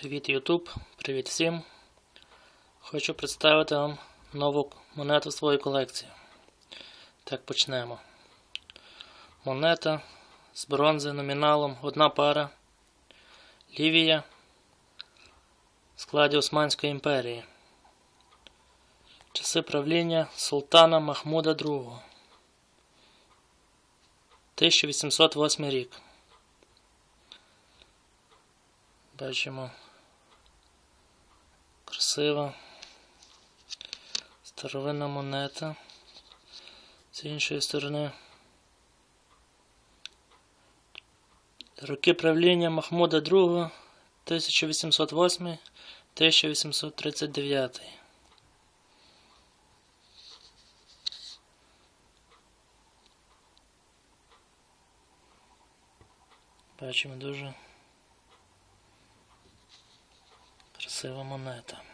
Привіт YouTube, привіт всім. Хочу представити вам нову монету своєї колекції. Так почнемо. Монета з бронзи номіналом одна пара. Лівія в складі Османської імперії. Часи правління Султана Махмуда II. 1808 рік. Бачимо красива старовинна монета. З іншої сторони. Роки правління Махмуда II 1808-1839. Бачимо дуже красива монета.